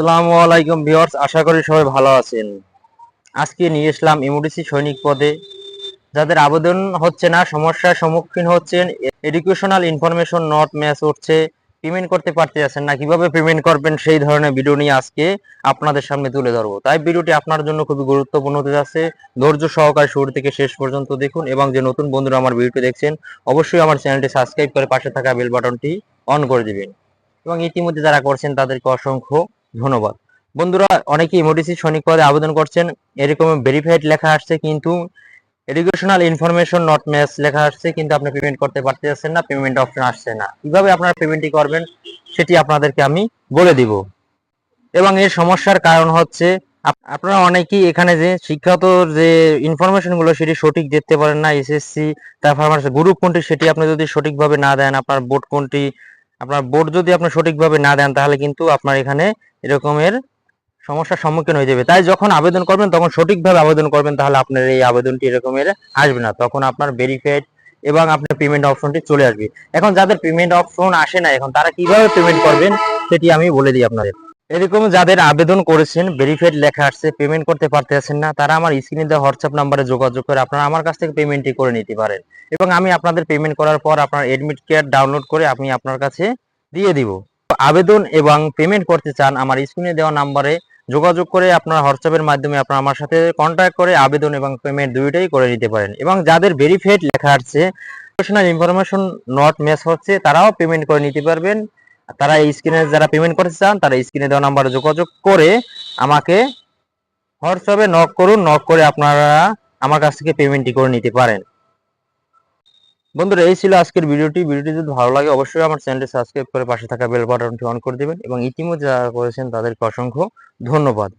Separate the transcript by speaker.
Speaker 1: আসসালামু আলাইকুম ভিউয়ার্স, আশা করি সবাই ভালো আছেন। আজকে নিয়ে এসলাম এমডিসি সৈনিক পদে। যাদের আবেদন হচ্ছে না, সমস্যার সম্মুখীন হচ্ছেন, এডুকেশনাল ইনফরমেশন নট ম্যাচ হচ্ছে পেমেন্ট করতে পারতে আছেন না, কীভাবে পেমেন্ট করবেন সেই ধরনের ভিডিও নিয়ে আজকে আপনাদের সামনে তুলে ধরবো। তাই ভিডিওটি আপনার জন্য খুবই গুরুত্বপূর্ণ হতে যাচ্ছে। ধৈর্য সহকারে শুরু থেকে শেষ পর্যন্ত দেখুন এবং যে নতুন বন্ধুরা আমার ভিডিওটি দেখছেন, অবশ্যই আমার চ্যানেলটি সাবস্ক্রাইব করে পাশে থাকা বেল বাটনটি অন করে দিবেন। এবং ইতিমধ্যে যারা করছেন তাদেরকে অসংখ্য ধন্যবাদ। বন্ধুরা অনেকে ইমোডিসি সৈনিক পদে আবেদন করছেন। এরকম ভেরিফাইড লেখা আসছে কিন্তু এডুকেশনাল ইনফরমেশন নট ম্যাচ লেখা আসছে কিন্তু আপনি পেমেন্ট করতে পারতেছেন না পেমেন্ট অপশন আসছে না। কীভাবে আপনারা পেমেন্টটি করবেন সেটি আপনাদেরকে আমি বলে দিব। এবং এর সমস্যার কারণ হচ্ছে আপনারা অনেকেই এখানে যে শিক্ষাগত যে ইনফরমেশনগুলো সেটি সঠিক দেখতে পারেন না এসএসসি তারপর আমার গ্রুপ কোনটি সেটি আপনি যদি সঠিকভাবে না দেন, আপনার বোর্ড কোনটি আপনার বোর্ড যদি আপনি সঠিকভাবে না দেন, তাহলে কিন্তু আপনার এখানে এরকমের সমস্যার সম্মুখীন হয়ে যাবে। তাই যখন আবেদন করবেন, তখন সঠিকভাবে আবেদন করবেন, তাহলে আপনার এই আবেদনটি এরকমের আসবে না। তখন আপনার ভেরিফাইড এবং আপনার পেমেন্ট অপশনটি চলে আসবে। এখন যাদের পেমেন্ট অপশন আসে না, এখন তারা কীভাবে পেমেন্ট করবেন, সেটি আমি বলে দিই আপনাদের। এরকম যাদের আবেদন করেছেন ভেরিফাইড লেখা আসছে পেমেন্ট করতে পারতেছেন না, তারা আমার স্ক্রিনে দেওয়া হোয়াটসঅ্যাপ নাম্বারে যোগাযোগ করে আপনারা আমার কাছ থেকে পেমেন্টটি করে নিতে পারেন। এবং আমি আপনাদের পেমেন্ট করার পর আপনার এডমিট কার্ড ডাউনলোড করে আমি আপনার কাছে দিয়ে দিব। আবেদন এবং পেমেন্ট করতে চান, আমার স্ক্রিনে দেওয়া নাম্বারে যোগাযোগ করে আপনার হোয়াটসঅ্যাপের মাধ্যমে আপনারা আমার সাথে কন্ট্যাক্ট করে আবেদন এবং পেমেন্ট দুইটাই করে নিতে পারেন। এবং যাদের ভেরিফাইড লেখা আসছে পার্সোনাল ইনফরমেশন নট ম্যাচ হচ্ছে, তারাও পেমেন্ট করে নিতে পারবেন। তারা এই স্ক্রিনে যারা পেমেন্ট করতে চান, তারা স্ক্রিনে দেওয়া নাম্বারে যোগাযোগ করে আমাকে হোয়াটসঅ্যাপে নক করুন নক করে আপনারা আমার কাছ থেকে পেমেন্টটি করে নিতে পারেন। বন্ধুরা, এই ছিল আজকের ভিডিওটি। ভিডিওটি যদি ভালো লাগে, অবশ্যই আমার চ্যানেলটি সাবস্ক্রাইব করে পাশে থাকা বেল বাটনটি অন করে দেবেন এবং ইতিমধ্যে যারা করেছেন তাদেরকে অসংখ্য ধন্যবাদ।